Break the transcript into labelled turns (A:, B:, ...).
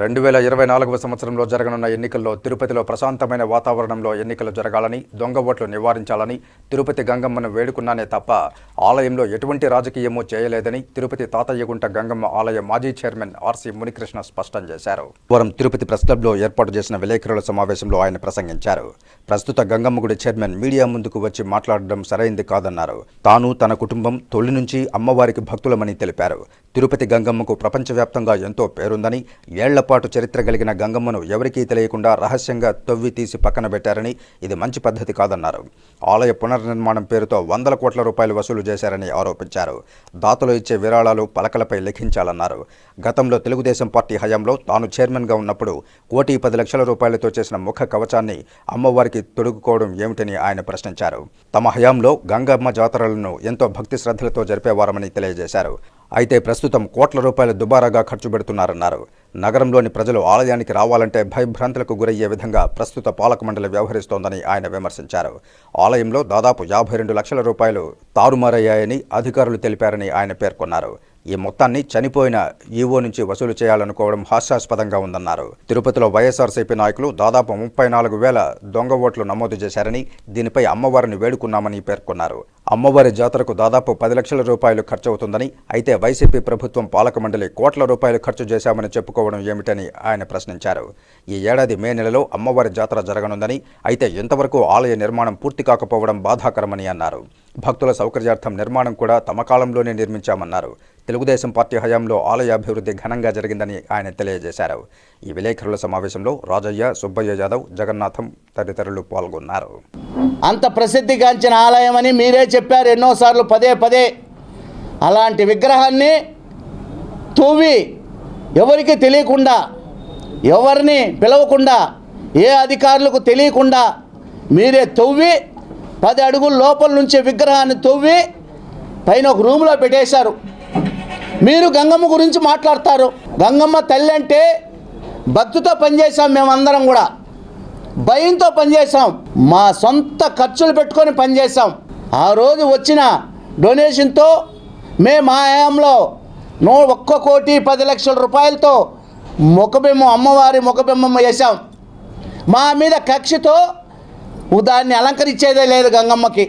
A: రెండు వేల ఇరవై నాలుగవ సంవత్సరంలో జరగనున్న ఎన్నికల్లో తిరుపతిలో ప్రశాంతమైన వాతావరణంలో ఎన్నికలు జరగాలని దొంగ ఓట్లు నివారించాలని తిరుపతి గంగమ్మను వేడుకున్నానే తప్ప ఆలయంలో ఎటువంటి రాజకీయమూ చేయలేదని తిరుపతి తాతయ్యగుంట గంగమ్మ ఆలయ మాజీ చైర్మన్ ఆర్సీ మునికృష్ణ స్పష్టం చేశారు. వారం తిరుపతి ప్రెస్ క్లబ్లో ఏర్పాటు చేసిన విలేకరుల సమావేశంలో ఆయన ప్రసంగించారు. ప్రస్తుత గంగమ్మ గుడి చైర్మన్ మీడియా ముందుకు వచ్చి మాట్లాడడం సరైంది కాదన్నారు. తాను తన కుటుంబం తొలి నుంచి అమ్మవారికి భక్తులమని తెలిపారు. తిరుపతి గంగమ్మకు ప్రపంచవ్యాప్తంగా ఎంతో పేరుందని ఏళ్ళపాటు చరిత్ర కలిగిన గంగమ్మను ఎవరికీ తెలియకుండా రహస్యంగా తవ్వి తీసి పక్కన పెట్టారని ఇది మంచి పద్ధతి కాదన్నారు. ఆలయ పునర్నిర్మాణం పేరుతో వందల కోట్ల రూపాయలు వసూలు చేశారని ఆరోపించారు. దాతలు ఇచ్చే విరాళాలు పలకలపై లిఖించాలన్నారు. గతంలో తెలుగుదేశం పార్టీ హయాంలో తాను చైర్మన్గా ఉన్నప్పుడు కోటి పది లక్షల రూపాయలతో చేసిన ముఖ కవచాన్ని అమ్మవారికి తొడుగుకోవడం ఏమిటని ఆయన ప్రశ్నించారు. తమ హయాంలో గంగమ్మ జాతరలను ఎంతో భక్తి శ్రద్ధలతో జరిపేవారమని తెలియజేశారు. అయితే ప్రస్తుతం కోట్ల రూపాయలు దుబారాగా ఖర్చు పెడుతున్నారన్నారు. నగరంలోని ప్రజలు ఆలయానికి రావాలంటే భయభ్రాంతులకు గురయ్యే విధంగా ప్రస్తుత పాలక మండలి వ్యవహరిస్తోందని ఆయన విమర్శించారు. ఆలయంలో దాదాపు యాభై రెండు లక్షల రూపాయలు తారుమారయ్యాయని అధికారులు తెలిపారని ఆయన పేర్కొన్నారు. ఈ మొత్తాన్ని చనిపోయిన ఈవో నుంచి వసూలు చేయాలనుకోవడం హాస్యాస్పదంగా ఉందన్నారు. తిరుపతిలో వైఎస్ఆర్సీపీ నాయకులు దాదాపు ముప్పై నాలుగు వేల దొంగ ఓట్లు నమోదు చేశారని దీనిపై అమ్మవారిని వేడుకున్నామని పేర్కొన్నారు. అమ్మవారి జాతరకు దాదాపు పది లక్షల రూపాయలు ఖర్చవుతుందని అయితే వైసీపీ ప్రభుత్వం పాలక మండలి కోట్ల రూపాయలు ఖర్చు చేశామని చెప్పుకోవడం ఏమిటని ఆయన ప్రశ్నించారు. ఈ ఏడాది మే నెలలో అమ్మవారి జాతర జరగనుందని అయితే ఇంతవరకు ఆలయ నిర్మాణం పూర్తి కాకపోవడం బాధాకరమని అన్నారు. భక్తుల సౌకర్యార్థం నిర్మాణం కూడా తమ కాలంలోనే నిర్మించామన్నారు. తెలుగుదేశం పార్టీ హయాంలో ఆలయ అభివృద్ధి ఘనంగా జరిగిందని ఆయన తెలియజేశారు. ఈ విలేకరుల సమావేశంలో రాజయ్య సుబ్బయ్య యాదవ్ జగన్నాథం తదితరులు పాల్గొన్నారు.
B: అంత ప్రసిద్ధిగాంచిన ఆలయం అని మీరే చెప్పారు ఎన్నోసార్లు పదే పదే. అలాంటి విగ్రహాన్ని తూవి ఎవరికి తెలియకుండా ఎవరిని పిలవకుండా ఏ అధికారులకు తెలియకుండా మీరే తవ్వి పది అడుగుల లోపల నుంచి విగ్రహాన్ని తవ్వి పైన ఒక రూమ్లో పెట్టేశారు. మీరు గంగమ్మ గురించి మాట్లాడతారు. గంగమ్మ తల్లి అంటే భక్తితో పనిచేసాం మేమందరం కూడా. భయంతో పనిచేసాం మా సొంత ఖర్చులు పెట్టుకొని పనిచేసాం ఆ రోజు వచ్చిన డొనేషన్తో మేము మా హయాంలో నో ఒక్క కోటి పది లక్షల రూపాయలతో ముఖబింబం అమ్మవారి ముఖబింబం వేసాం మా మీద కక్షతో దాన్ని అలంకరించేదే లేదు గంగమ్మకి.